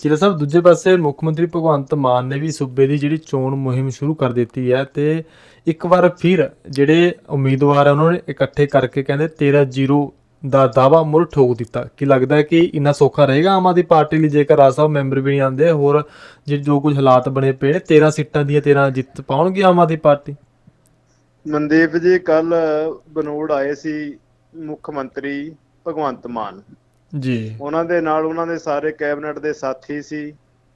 ਚੀਲਾ ਸਾਹਿਬ, ਦੂਜੇ ਪਾਸੇ ਮੁੱਖ ਮੰਤਰੀ ਭਗਵੰਤ ਮਾਨ ਨੇ ਵੀ ਸੂਬੇ ਦੀ ਜਿਹੜੀ ਚੋਣ ਮੁਹਿੰਮ ਸ਼ੁਰੂ ਕਰ ਦਿੱਤੀ ਹੈ ਤੇ ਇੱਕ ਵਾਰ ਫਿਰ ਜਿਹੜੇ ਉਮੀਦਵਾਰ ਆ, ਉਹਨਾਂ ਨੇ ਇਕੱਠੇ ਕਰਕੇ ਕਹਿੰਦੇ 13-0 ਦਾ ਦਾਵਾ ਮੁੜ ਠੋਕ ਦਿੱਤਾ। ਕੀ ਲੱਗਦਾ ਹੈ ਕਿ ਇੰਨਾ ਸੌਖਾ ਰਹੇਗਾ ਆਮ ਆਦਮੀ ਪਾਰਟੀ ਲਈ, ਜੇਕਰ ਰਾਜ ਸਾਹਿਬ ਮੈਂਬਰ ਵੀ ਨਹੀਂ ਆਉਂਦੇ? ਹੋਰ ਜੇ ਜੋ ਕੁਝ ਹਾਲਾਤ ਬਣੇ ਪਏ ਨੇ 13 ਸੀਟਾਂ ਦੀਆਂ 13 ਜਿੱਤ ਪਾਉਣਗੇ ਆਮ ਆਦਮੀ ਪਾਰਟੀ? ਮਨਦੀਪ ਜੀ ਕੱਲ ਬਨੋੜ ਆਏ ਸੀ ਮੁੱਖ ਮੰਤਰੀ ਭਗਵੰਤ ਮਾਨ। ਜੀ। ਉਹਨਾਂ ਦੇ ਨਾਲ ਉਹਨਾਂ ਦੇ ਸਾਰੇ ਕੈਬਨਿਟ ਦੇ ਸਾਥੀ ਸੀ।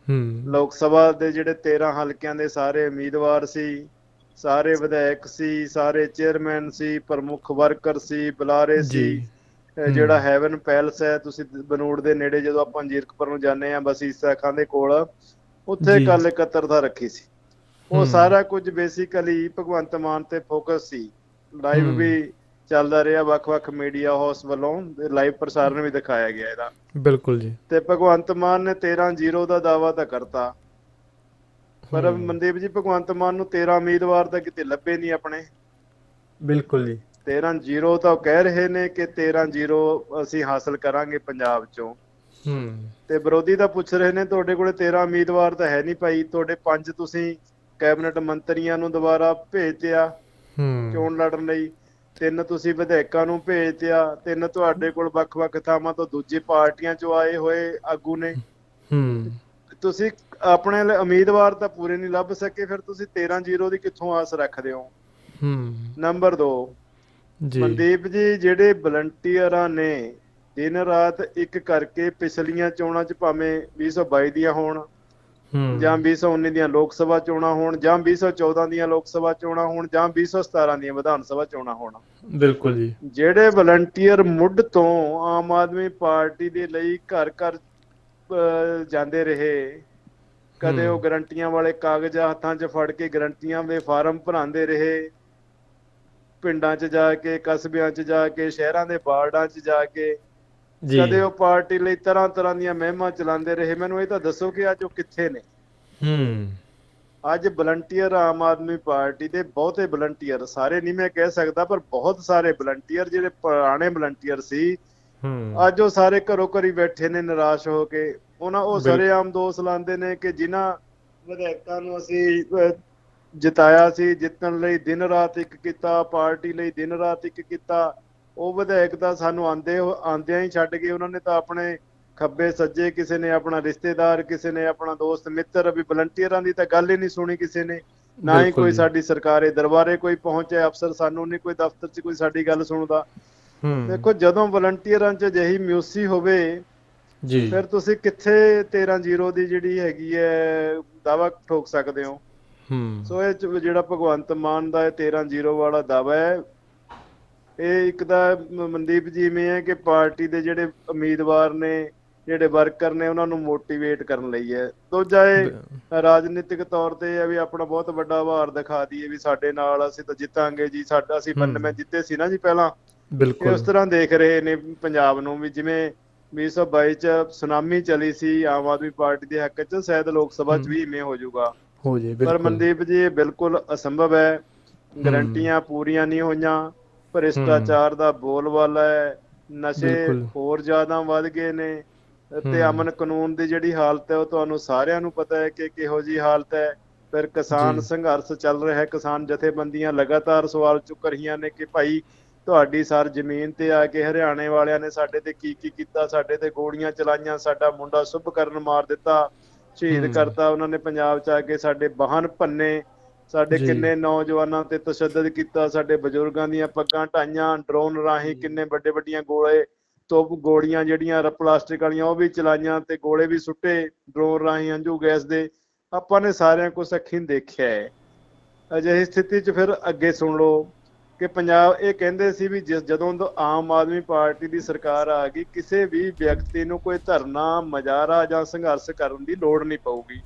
ਹੂੰ। ਲੋਕ ਸਭਾ ਦੇ ਜਿਹੜੇ 13 ਹਲਕਿਆਂ ਦੇ ਸਾਰੇ ਉਮੀਦਵਾਰ ਸੀ ਸਾਰੇ ਵਿਧਾਇਕ ਸੀ ਸਾਰੇ ਚੇਅਰਮੈਨ ਸੀ ਪ੍ਰਮੁੱਖ ਵਰਕਰ ਸੀ ਬੁਲਾਰੇ ਸੀ। ਜਿਹੜਾ ਹੈਵਨ ਪੈਲਸ ਹੈ ਤੁਸੀਂ ਬਨੋੜ ਦੇ ਨੇੜੇ ਜਦੋਂ ਆਪਾਂ ਜੀਰਕਪੁਰ ਨੂੰ ਜਾਂਦੇ ਆ ਬਸੀਸਾ ਖਾਂ ਦੇ ਕੋਲ ਉੱਥੇ। ਕੱਲ ਇਕੱਤਰਤਾ ਰੱਖੀ ਸੀ। ਉਹ। ਸਾਰਾ ਕੁਝ ਬੇਸਿਕਲੀ ਭਗਵੰਤ ਮਾਨ ਤੇ ਫੋਕਸ ਸੀ। ਲਾਈਵ। ਵੀ ਚੱਲਦਾ ਰਿਹਾ ਵੱਖ-ਵੱਖ ਮੀਡੀਆ ਹਾਊਸ ਵੱਲੋਂ ਲਾਈਵ ਪ੍ਰਸਾਰਣ ਵੀ ਦਿਖਾਇਆ ਗਿਆ ਇਹਦਾ। ਬਿਲਕੁਲ ਜੀ। ਤੇ ਭਗਵੰਤ ਮਾਨ ਨੇ 13-0 ਦਾ ਦਾਵਾ ਤਾਂ ਕਰਤਾ। ਪਰ। ਮਨਦੀਪ ਜੀ ਭਗਵੰਤ ਮਾਨ ਨੂੰ 13 ਉਮੀਦਵਾਰ ਤਾਂ ਕਿਤੇ ਲੱਭੇ ਨਹੀਂ ਆਪਣੇ। ਬਿਲਕੁਲ ਜੀ। 13-0 ਤਾਂ ਉਹ ਕਹਿ ਰਹੇ ਨੇ ਕਿ 13-0 ਅਸੀਂ ਹਾਸਲ ਕਰਾਂਗੇ ਪੰਜਾਬ ਚੋਂ। ਹੂੰ। ਤੇ ਵਿਰੋਧੀ ਤਾਂ ਪੁੱਛ ਰਹੇ ਨੇ ਤੁਹਾਡੇ ਕੋਲੇ 13 ਉਮੀਦਵਾਰ ਤਾਂ ਹੈ ਨਹੀਂ ਭਾਈ। ਤੁਹਾਡੇ ਪੰਜ ਤੁਸੀਂ ਕੈਬਨਿਟ ਮੰਤਰੀਆਂ ਨੂੰ ਦੁਬਾਰਾ ਭੇਜਿਆ ਹੂੰ। ਚੋਣ ਲੜਨ ਲਈ। ਤਿੰਨ ਤੁਸੀਂ ਵਿਧਾਇਕਾਂ ਨੂੰ ਭੇਜਿਆ ਤਿੰਨ ਤੁਹਾਡੇ ਕੋਲ ਵੱਖ-ਵੱਖ ਥਾਵਾਂ ਤੋਂ ਦੂਜੀ ਪਾਰਟੀਆਂ ਚੋਂ ਆਏ ਹੋਏ ਆਗੂ ਨੇ। ਹੂੰ। ਤੁਸੀਂ ਆਪਣੇ ਲਈ ਉਮੀਦਵਾਰ ਤਾਂ ਪੂਰੇ ਨਹੀਂ ਲੱਭ ਸਕੇ ਫਿਰ ਤੁਸੀਂ 13-0 ਦੀ ਕਿੱਥੋਂ ਆਸ ਰੱਖਦੇ ਹੋ? ਹੂੰ। ਨੰਬਰ 2 ਜੀ। ਮਨਦੀਪ ਜੀ ਜਿਹੜੇ ਵਲੰਟੀਅਰਾਂ ਨੇ ਦਿਨ ਰਾਤ ਇੱਕ ਕਰਕੇ ਪਿਛਲੀਆਂ ਚੋਣਾਂ 'ਚ ਭਾਵੇਂ 2022 ਦੀਆਂ ਹੋਣ ਜਾਂ 2019 ਦੀਆਂ ਲੋਕ ਸਭਾ ਚੋਣਾਂ ਹੋਣ ਜਾਂ 2014 ਦੀਆਂ ਲੋਕ ਸਭਾ ਚੋਣਾਂ ਹੋਣ ਜਾਂ 2017 ਦੀਆਂ ਵਿਧਾਨ ਸਭਾ ਚੋਣਾਂ ਹੋਣ। ਬਿਲਕੁਲ ਜੀ। ਜਿਹੜੇ ਵਲੰਟੀਅਰ ਮੁੱਢ ਤੋਂ ਆਮ ਆਦਮੀ ਪਾਰਟੀ ਦੇ ਲਈ ਘਰ ਘਰ ਜਾਂਦੇ ਰਹੇ ਕਦੇ ਉਹ। ਗਰੰਟੀਆਂ ਵਾਲੇ ਕਾਗਜ਼ ਹੱਥਾਂ 'ਚ ਫੜ ਕੇ ਗਰੰਟੀਆਂ ਦੇ ਫਾਰਮ ਭਰਾਉਂਦੇ ਰਹੇ ਪਿੰਡਾਂ 'ਚ ਜਾ ਕੇ ਕਸਬਿਆਂ 'ਚ ਜਾ ਕੇ ਸ਼ਹਿਰਾਂ ਦੇ ਵਾਰਡਾਂ 'ਚ ਜਾ ਕੇ ਕਦੇ ਉਹ ਪਾਰਟੀ ਲਈ ਤਰ੍ਹਾਂ ਤਰ੍ਹਾਂ ਦੀਆਂ ਮਹਿਮਾ ਚਲਾਉਂਦੇ ਰਹੇ। ਮੈਨੂੰ ਇਹ ਤਾਂ ਦੱਸੋ ਕਿ ਅੱਜ ਉਹ ਕਿੱਥੇ ਨੇ? ਹੂੰ। ਅੱਜ ਵਲੰਟੀਅਰ ਆਮ ਆਦਮੀ ਪਾਰਟੀ ਦੇ ਬਹੁਤੇ ਵਲੰਟੀਅਰ ਸਾਰੇ ਨਹੀਂ ਮੈਂ ਕਹਿ ਸਕਦਾ ਪਰ ਬਹੁਤ ਸਾਰੇ ਵਲੰਟੀਅਰ ਜਿਹੜੇ ਪੁਰਾਣੇ ਵਲੰਟੀਅਰ ਸੀ ਹੂੰ। ਅੱਜ ਉਹ ਸਾਰੇ ਘਰੋਂ ਘਰੀ ਬੈਠੇ ਨੇ ਨਿਰਾਸ਼ ਹੋ ਕੇ। ਉਹਨਾਂ ਉਹ ਬਿਲਕੁਲ। ਸਰੇਆਮ ਦੋਸ਼ ਲਾਉਂਦੇ ਨੇ ਕਿ ਜਿਨ੍ਹਾਂ ਵਿਧਾਇਕਾਂ ਨੂੰ ਅਸੀਂ ਜਿਤਾਇਆ ਸੀ ਜਿੱਤਣ ਲਈ ਦਿਨ ਰਾਤ ਇੱਕ ਕੀਤਾ ਪਾਰਟੀ ਲਈ ਦਿਨ ਰਾਤ ਇੱਕ ਕੀਤਾ। ਉਹ ਵਿਧਾਇਕ ਤਾਂ ਸਾਨੂੰ ਆਂਦੇ ਆਂਦਿਆਂ ਹੀ ਛੱਡ ਗਏ ਉਹਨਾਂ ਨੇ ਤਾਂ ਆਪਣੇ ਖੱਬੇ ਸੱਜੇ ਕਿਸੇ ਨੇ ਆਪਣਾ ਰਿਸ਼ਤੇਦਾਰ ਕਿਸੇ ਨੇ ਆਪਣਾ ਦੋਸਤ ਮਿੱਤਰ ਵੀ ਵਲੰਟੀਅਰਾਂ ਦੀ ਤਾਂ ਗੱਲ ਹੀ ਨਹੀਂ ਸੁਣੀ ਕਿਸੇ ਨੇ। ਨਾ ਹੀ ਕੋਈ। ਸਾਡੀ ਸਰਕਾਰੀ ਦਰਬਾਰੇ ਕੋਈ ਪਹੁੰਚੇ ਅਫਸਰ ਸਾਨੂੰ ਨਹੀਂ ਕੋਈ ਦਫ਼ਤਰ 'ਚ ਕੋਈ ਸਾਡੀ ਗੱਲ ਸੁਣਦਾ। ਦੇਖੋ ਜਦੋਂ ਵਲੰਟੀਅਰਾਂ 'ਚ ਅਜਿਹੀ ਮਿਊਸੀ ਹੋਵੇ ਜੀ। ਫਿਰ ਤੁਸੀਂ ਕਿੱਥੇ 13-0 ਦੀ ਜਿਹੜੀ ਹੈਗੀ ਹੈ ਦਾਵਾ ਠੋਕ ਸਕਦੇ ਹੋ? ਹੂੰ। ਸੋ ਇਹ ਜਿਹੜਾ ਭਗਵੰਤ ਮਾਨ ਦਾ ਇਹ 13-0 ਵਾਲਾ ਦਾਵਾ ਹੈ ਇਹ ਇੱਕ ਤਾਂ ਮਨਦੀਪ ਜੀ ਇਵੇਂ ਹੈ ਕਿ ਪਾਰਟੀ ਦੇ ਜਿਹੜੇ ਉਮੀਦਵਾਰ ਨੇ ਜਿਹੜੇ ਵਰਕਰ ਨੇ ਉਹਨਾਂ ਨੂੰ ਮੋਟੀਵੇਟ ਕਰਨ ਲਈ ਹੈ। ਦੂਜਾ ਇਹ ਰਾਜਨੀਤਿਕ ਤੌਰ ਤੇ ਹੈ ਵੀ ਆਪਣਾ ਬਹੁਤ ਵੱਡਾ ਆਭਾਰ ਦਿਖਾ ਦਈਏ ਵੀ ਸਾਡੇ ਨਾਲ ਅਸੀਂ ਤਾਂ ਜਿੱਤਾਂਗੇ ਜੀ ਸਾਡਾ ਅਸੀਂ ਹੂੰ। 92 ਜਿੱਤੇ ਸੀ ਨਾ ਜੀ ਪਹਿਲਾਂ। ਬਿਲਕੁਲ। ਉਸ ਤਰ੍ਹਾਂ ਦੇਖ ਰਹੇ ਨੇ ਪੰਜਾਬ ਨੂੰ ਵੀ ਜਿਵੇਂ 2022 ਚ ਸੁਨਾਮੀ ਚਲੀ ਸੀ ਆਮ ਆਦਮੀ ਪਾਰਟੀ ਦੇ ਹੱਕ ਚ ਸ਼ਾਇਦ ਲੋਕ ਸਭਾ ਚ। ਵੀ ਇਵੇਂ ਹੋ ਜਾਊਗਾ। ਹੋ ਜੇ ਪਰ ਬਿਲਕੁਲ। ਮਨਦੀਪ ਜੀ ਇਹ ਬਿਲਕੁਲ ਅਸੰਭਵ ਹੈ। ਗਰੰਟੀਆਂ ਪੂਰੀਆਂ ਨਹੀਂ ਹੋਈਆਂ। ਭ੍ਰਿਸ਼ਟਾਚਾਰ ਦਾ ਬੋਲਬਾਲਾ ਹੈ ਨਸ਼ੇ। ਹੋਰ ਜ਼ਿਆਦਾ ਵੱਧ ਗਏ ਨੇ ਤੇ। ਅਮਨ ਕਾਨੂੰਨ ਦੀ ਜਿਹੜੀ ਹਾਲਤ ਹੈ ਉਹ ਤੁਹਾਨੂੰ ਸਾਰਿਆਂ ਨੂੰ ਪਤਾ ਹੈ ਕਿ ਕਿਹੋ ਜੀ ਹਾਲਤ ਹੈ ਫਿਰ ਕਿਸਾਨ। ਸੰਘਰਸ਼ ਚੱਲ ਰਿਹਾ ਹੈ ਕਿਸਾਨ ਜਥੇਬੰਦੀਆਂ ਲਗਾਤਾਰ ਸਵਾਲ ਚੁੱਕ ਰਹੀਆਂ ਨੇ ਕਿ ਭਾਈ ਤੁਹਾਡੀ ਸਰ ਜ਼ਮੀਨ ਤੇ ਆ ਕੇ ਹਰਿਆਣੇ ਵਾਲਿਆਂ ਨੇ ਸਾਡੇ ਤੇ ਕੀ ਕੀ ਕੀਤਾ ਸਾਡੇ ਤੇ ਗੋਲੀਆਂ ਚਲਾਈਆਂ ਸਾਡਾ ਮੁੰਡਾ ਸੁਭ ਕਰਨ ਮਾਰ ਦਿੱਤਾ ਸ਼ਹੀਦ। ਕਰਤਾ ਉਹਨਾਂ ਨੇ ਪੰਜਾਬ ਚ ਆ ਕੇ ਸਾਡੇ ਵਾਹਨ ਭੰਨੇ ਸਾਡੇ। ਕਿੰਨੇ ਨੌਜਵਾਨਾਂ ਤੇ ਤਸ਼ੱਦਦ ਕੀਤਾ ਸਾਡੇ ਬਜ਼ੁਰਗਾਂ ਦੀਆਂ ਪੱਗਾਂ ਢਾਈਆਂ ਡਰੋਨ ਰਾਹੀਂ ਕਿੰਨੇ ਵੱਡੇ ਵੱਡੀਆਂ ਗੋਲੇ ਤੋਪ ਗੋਲੀਆਂ ਜਿਹੜੀਆਂ ਪਲਾਸਟਿਕ ਵਾਲੀਆਂ ਉਹ ਵੀ ਚਲਾਈਆਂ ਤੇ ਗੋਲੇ ਵੀ ਸੁੱਟੇ ਡਰੋਨ ਰਾਹੀਂ ਹੰਝੂ ਗੈਸ ਦੇ। ਆਪਾਂ ਨੇ ਸਾਰਿਆਂ ਕੁਝ ਅੱਖੀਂ ਦੇਖਿਆ ਹੈ। ਅਜਿਹੀ ਸਥਿਤੀ 'ਚ ਫਿਰ ਅੱਗੇ ਸੁਣ ਲਓ ਕਿ ਪੰਜਾਬ ਇਹ ਕਹਿੰਦੇ ਸੀ ਵੀ ਜਿਸ ਜਦੋਂ ਤੋਂ ਆਮ ਆਦਮੀ ਪਾਰਟੀ ਦੀ ਸਰਕਾਰ ਆ ਗਈ ਕਿਸੇ ਵੀ ਵਿਅਕਤੀ ਨੂੰ ਕੋਈ ਧਰਨਾ ਮਜਾਰਾ ਜਾਂ ਸੰਘਰਸ਼ ਕਰਨ ਦੀ ਲੋੜ ਨਹੀਂ ਪਊਗੀ।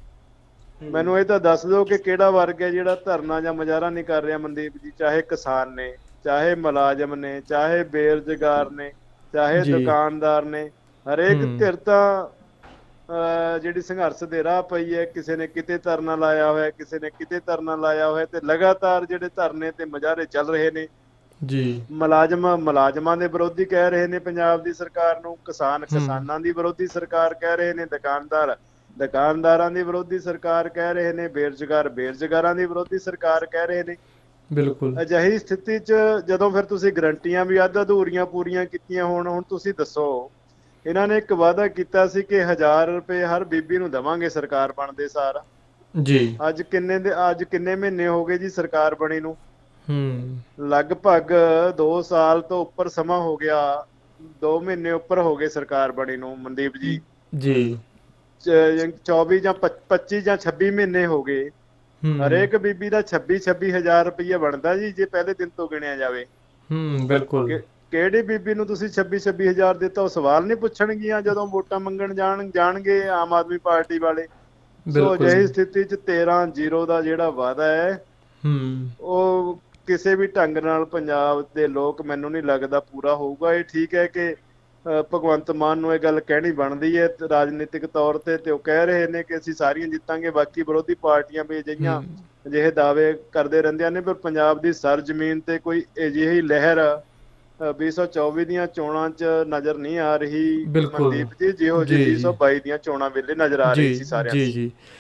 ਮੈਨੂੰ ਇਹ ਤਾਂ ਦੱਸ ਦਿਓ ਕਿ ਕਿਹੜਾ ਵਰਗ ਹੈ ਜਿਹੜਾ ਧਰਨਾ ਜਾਂ ਮਜਾਰਾ ਨਹੀਂ ਕਰ ਰਿਹਾ ਮਨਦੀਪ ਜੀ ਚਾਹੇ ਕਿਸਾਨ ਨੇ ਚਾਹੇ ਮੁਲਾਜ਼ਮ ਨੇ ਚਾਹੇ ਬੇਰੁਜ਼ਗਾਰ ਨੇ ਚਾਹੇ। ਦੁਕਾਨਦਾਰ ਨੇ ਹਰੇਕ। ਧਿਰ ਤਾਂ ਜਿਹੜੀ ਸੰਘਰਸ਼ ਦੇ ਰਾਹ ਪਈ ਹੈ ਕਿਸੇ ਨੇ ਕਿਤੇ ਧਰਨਾ ਲਾਇਆ ਹੋਇਆ ਕਿਸੇ ਨੇ ਕਿਤੇ ਧਰਨਾ ਲਾਇਆ ਹੋਇਆ ਤੇ ਲਗਾਤਾਰ ਜਿਹੜੇ ਧਰਨੇ ਤੇ ਮੁਜ਼ਾਹਰੇ ਚੱਲ ਰਹੇ ਨੇ ਜੀ ਮੁਲਾਜ਼ਮ ਮੁਲਾਜ਼ਮਾਂ ਦੇ ਵਿਰੋਧੀ ਕਹਿ ਰਹੇ ਨੇ ਪੰਜਾਬ ਦੀ ਸਰਕਾਰ ਨੂੰ ਕਿਸਾਨ। ਕਿਸਾਨਾਂ ਦੀ ਵਿਰੋਧੀ ਸਰਕਾਰ ਕਹਿ ਰਹੇ ਨੇ ਦੁਕਾਨਦਾਰ ਦੁਕਾਨਦਾਰਾਂ ਦੀ ਵਿਰੋਧੀ ਸਰਕਾਰ ਕਹਿ ਰਹੇ ਨੇ ਬੇਰੁਜ਼ਗਾਰ ਬੇਰੁਜ਼ਗਾਰਾਂ ਦੀ ਵਿਰੋਧੀ ਸਰਕਾਰ ਕਹਿ ਰਹੇ ਨੇ। ਬਿਲਕੁਲ। ਅਜਿਹੀ ਸਥਿਤੀ 'ਚ ਜਦੋਂ ਫਿਰ ਤੁਸੀਂ ਗਰੰਟੀਆਂ ਵੀ ਅੱਧ ਅਧੂਰੀਆਂ ਪੂਰੀਆਂ ਕੀਤੀਆਂ ਹੋਣ ਹੁਣ ਤੁਸੀਂ ਦੱਸੋ ਇਹਨਾਂ ਨੇ ਇੱਕ ਵਾਅਦਾ ਕੀਤਾ ਸੀ ਕਿ 1000 ਰੁਪਏ ਹਰ ਬੀਬੀ ਨੂੰ ਦੇਵਾਂਗੇ ਸਰਕਾਰ ਬਣਦੇ ਸਾਰ। ਜੀ। ਅੱਜ ਕਿੰਨੇ ਦੇ ਅੱਜ ਕਿੰਨੇ ਮਹੀਨੇ ਹੋ ਗਏ ਜੀ ਸਰਕਾਰ ਬਣੀ ਨੂੰ? ਹੂੰ। ਲਗਭਗ 2 ਸਾਲ ਤੋਂ ਉੱਪਰ ਸਮਾਂ ਹੋ ਗਿਆ 2 ਮਹੀਨੇ ਉੱਪਰ ਹੋ ਗਏ ਸਰਕਾਰ ਬਣੀ ਨੂੰ ਮਨਦੀਪ ਜੀ। ਜੀ। 24 ਜਾਂ 25 ਜਾਂ 26 ਮਹੀਨੇ ਹੋ ਗਏ। ਹਰੇਕ ਬੀਬੀ ਦਾ 26 26000 ਰੁਪਏ ਬਣਦਾ ਜੀ ਜੇ ਪਹਿਲੇ ਦਿਨ ਤੋਂ ਗਿਣਿਆ ਜਾਵੇ। ਹੂੰ ਬਿਲਕੁਲ। ਕਿਹੜੀ ਬੀਬੀ ਨੂੰ ਤੁਸੀਂ 26 26000 ਦਿੱਤਾ ਉਹ ਸਵਾਲ ਨਹੀਂ ਪੁੱਛਣਗੀਆਂ ਜਦੋਂ ਵੋਟਾਂ ਮੰਗਣ ਜਾਣ ਜਾਣਗੇ ਆਮ ਆਦਮੀ ਪਾਰਟੀ ਵਾਲੇ। ਸੋ ਬਿਲਕੁਲ ਅਜਿਹੀ ਜੀ। ਸਥਿਤੀ 'ਚ 13 0 ਦਾ ਜਿਹੜਾ ਵਾਅਦਾ ਹੈ ਹੂੰ। ਉਹ ਕਿਸੇ ਵੀ ਢੰਗ ਨਾਲ ਪੰਜਾਬ ਦੇ ਲੋਕ ਮੈਨੂੰ ਨਹੀਂ ਲੱਗਦਾ ਪੂਰਾ ਹੋਊਗਾ। ਇਹ ਠੀਕ ਹੈ ਕਿ ਭਗਵੰਤ ਮਾਨ ਨੂੰ ਇਹ ਗੱਲ ਕਹਿਣੀ ਬਣਦੀ ਹੈ ਰਾਜਨੀਤਿਕ ਤੌਰ ਤੇ ਤੇ ਉਹ ਕਹਿ ਰਹੇ ਨੇ ਕਿ ਅਸੀਂ ਸਾਰੀਆਂ ਜਿੱਤਾਂਗੇ ਬਾਕੀ ਵਿਰੋਧੀ ਪਾਰਟੀਆਂ ਵੀ ਅਜਿਹੀਆਂ। ਅਜਿਹੇ ਦਾਅਵੇ ਕਰਦੇ ਰਹਿੰਦੀਆਂ ਨੇ ਪਰ ਪੰਜਾਬ ਦੀ ਸਰ ਜ਼ਮੀਨ ਤੇ ਕੋਈ ਅਜਿਹੀ ਲਹਿਰ ਅ, 2024 ਦੀਆਂ ਚੋਣਾਂ 'ਚ ਨਜ਼ਰ ਨਹੀਂ ਆ ਰਹੀ। ਮਨਦੀਪ ਜੀ ਜਿਹੋ ਜੀ, ਜਿਹੀ ਜੀ। 2022 ਦੀਆਂ ਚੋਣਾਂ ਵੇਲੇ ਨਜ਼ਰ ਆ ਰਹੀ ਜੀ ਸੀ ਸਾਰਿਆਂ ਜੀ ਨੂੰ ਜੀ